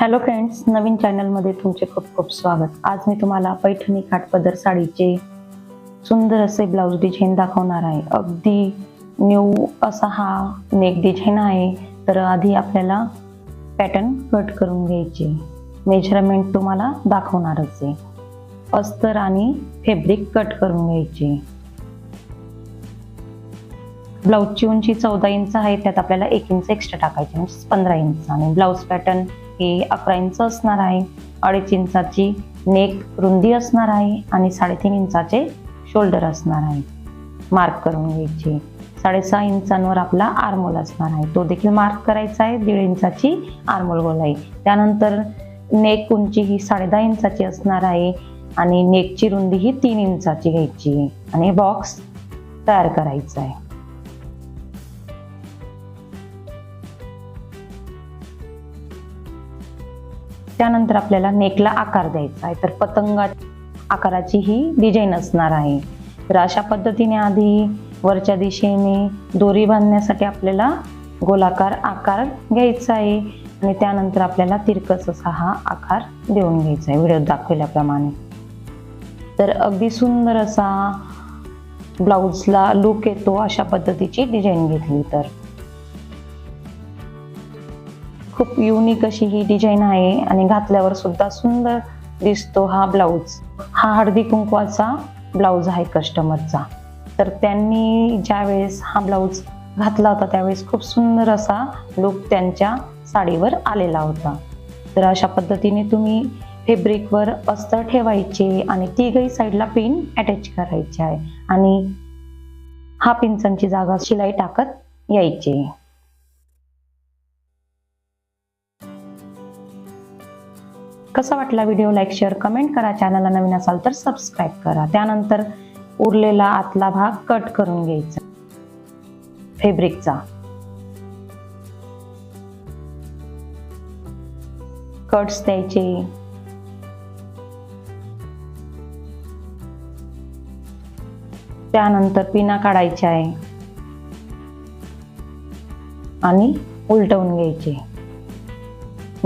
Hello friends नवीन चॅनलमध्ये तुमचे खूप खूप स्वागत. आज मी तुम्हाला पैठणी काठपदर साडीचे सुंदर असे ब्लाऊज डिझाईन दाखवणार आहे. अगदी न्यू असा हा नेक डिझाईन आहे तर आधी आपल्याला पॅटर्न कट करून घ्यायचे. मेजरमेंट तुम्हाला दाखवणारच आहे. अस्तर आणि फेब्रिक कट करून घ्यायचे. ब्लाऊजची उंची चौदा इंच आहे त्यात आपल्याला एक इंच एक्स्ट्रा टाकायचे म्हणजे पंधरा इंच आणि ब्लाऊज पॅटर्न हे अकरा इंच असणार आहे. अडीच इंचाची नेक रुंदी असणार आहे आणि साडेतीन इंचाचे शोल्डर असणार आहे. मार्क करून घ्यायचे. साडेसहा इंचांवर आपला आर्मोल असणार आहे. तो देखील मार्क करायचा आहे. दीड इंचाची आर्मोल गोलाई त्यानंतर नेक उंची ही साडेदहा इंचाची असणार आहे आणि नेकची रुंदी ही तीन इंचाची घ्यायची. आहे आणि बॉक्स तयार करायचा आहे. त्यानंतर आपल्याला नेकला आकार द्यायचा आहे. तर पतंगा आकाराची ही डिझाईन असणार आहे. तर अशा पद्धतीने आधी वरच्या दिशेने दोरी बांधण्यासाठी आपल्याला गोलाकार आकार घ्यायचा आहे. आणि त्यानंतर आपल्याला तिरकस असा हा आकार देऊन घ्यायचा आहे. व्हिडिओ दाखवल्याप्रमाणे. तर अगदी सुंदर असा ब्लाऊजला लुक येतो अशा पद्धतीची डिझाईन घेतली तर. खूप युनिक अशी ही डिझाईन आहे आणि घातल्यावर सुद्धा सुंदर दिसतो हा ब्लाऊज हा हळदी कुंकवाचा ब्लाऊज आहे कस्टमरचा तर त्यांनी ज्यावेळेस हा ब्लाऊज घातला होता त्यावेळेस खूप सुंदर असा लुक त्यांच्या साडीवर आलेला होता. तर अशा पद्धतीने तुम्ही फेब्रिकवर अस्तर ठेवायचे आणि तिघही साईडला पिन अटॅच करायचे आहे. आणि हा पिंचांची जागा शिलाई टाकत यायची. कसा वाटला व्हिडिओ लाईक शेअर कमेंट करा. चॅनलला नवीन असाल तर सबस्क्राईब करा. त्यानंतर उरलेला आतला भाग कट करून घ्यायचा. फेब्रिकचा कट्स द्यायचे. त्यानंतर पिना काढायच्या आहे. आणि उलटवून घ्यायचे.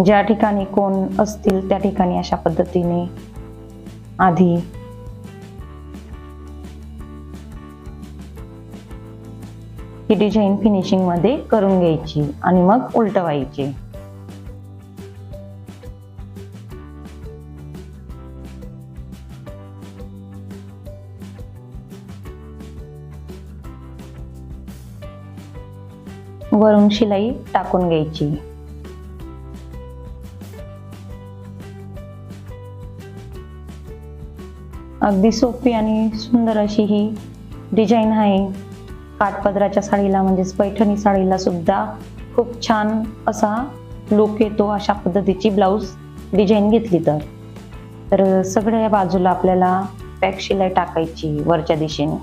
ज्या ठिकाणी कोण असतील त्या ठिकाणी अशा पद्धतीने आधी ही डिझाईन फिनिशिंगमध्ये करून घ्यायची आणि मग उलटवायची. वरून शिलाई टाकून घ्यायची. अगदी सोपी आणि सुंदर अशी ही डिझाईन आहे. काठपदराच्या साडीला म्हणजेच पैठणी साडीला सुद्धा खूप छान असा लुक येतो अशा पद्धतीची ब्लाऊज डिझाईन घेतली तर. तर सगळ्या बाजूला आपल्याला पॅक शिलाई टाकायची वरच्या दिशेने.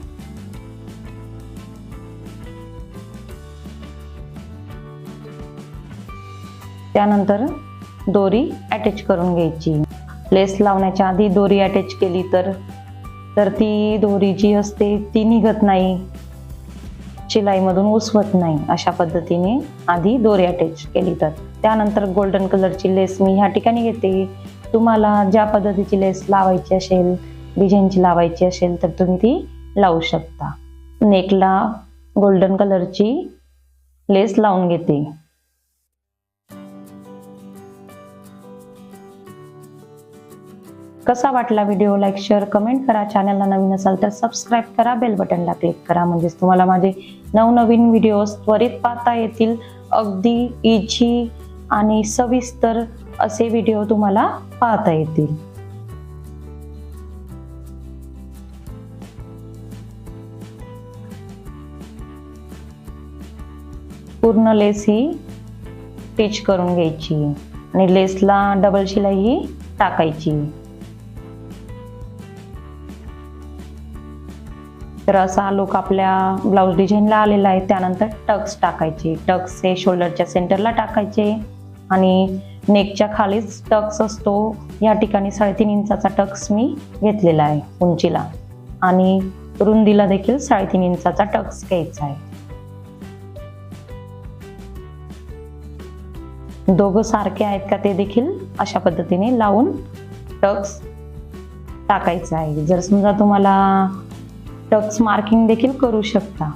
त्यानंतर दोरी अटॅच करून घ्यायची. लेस लावण्याच्या आधी दोरी अटॅच केली तर तर ती दोरी जी असते ती निघत नाही. शिलाईमधून उसवत नाही. अशा पद्धतीने आधी दोरी अटॅच केली तर. त्यानंतर गोल्डन कलरची लेस मी ह्या ठिकाणी घेते. तुम्हाला ज्या पद्धतीची लेस लावायची असेल डिझाईनची लावायची असेल तर तुम्ही ती लावू शकता. नेकला गोल्डन कलरची लेस लावून घेते. कसा वाटला व्हिडिओ लाईक शेअर कमेंट करा. चॅनलला नवीन असाल तर सबस्क्राईब करा. बेल बटनला क्लिक करा. म्हणजेच तुम्हाला माझे नवनवीन व्हिडिओज त्वरित पाहता येतील. अगदी इझी आणि सविस्तर असे व्हिडिओ तुम्हाला पाहता येतील. पूर्ण लेस ही स्टिच करून घ्यायची. आणि लेसला डबल शिलाई ही टाकायची. तर असा लुक आपल्या ब्लाऊज डिझाईनला आलेला आहे. त्यानंतर टक्स टाकायचे. टक्स हे शोल्डरच्या सेंटरला टाकायचे. आणि नेकच्या खालीच टक्स असतो. या ठिकाणी साडेतीन इंचाचा टक्स मी घेतलेला आहे उंचीला. आणि रुंदीला देखील साडेतीन इंचाचा टक्स घ्यायचा आहे. दोघं सारखे आहेत का ते देखील अशा पद्धतीने लावून टक्स टाकायचं आहे. जर समजा तुम्हाला टक्स मार्किंग देखील करू शकता.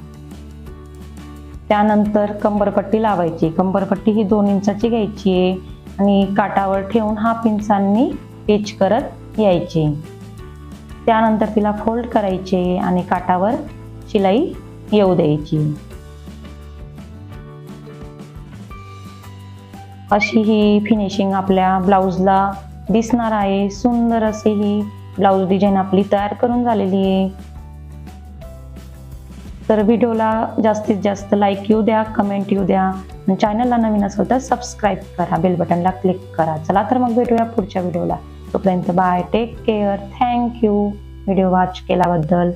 त्यानंतर कंबरपट्टी लावायची. कंबरपट्टी ही दोन इंचाची घ्यायची आहे आणि काटावर ठेवून हाफ इंचांनी पेच करत यायची. त्यानंतर तिला फोल्ड करायचे आणि काटावर शिलाई येऊ द्यायची. अशी ही फिनिशिंग आपल्या ब्लाऊजला दिसणार आहे. सुंदर असे ही ब्लाऊज डिझाईन आपली तयार करून झालेली आहे. तर व्हिडिओला जास्तीत जास्त लाईक येऊ द्या कमेंट येऊ द्या. आणि चॅनलला नवीन असेल तर सबस्क्राईब करा बेल बटनला क्लिक करा. चला तर मग भेटूया पुढच्या व्हिडिओला. तोपर्यंत bye take care thank you video watch केल्याबद्दल.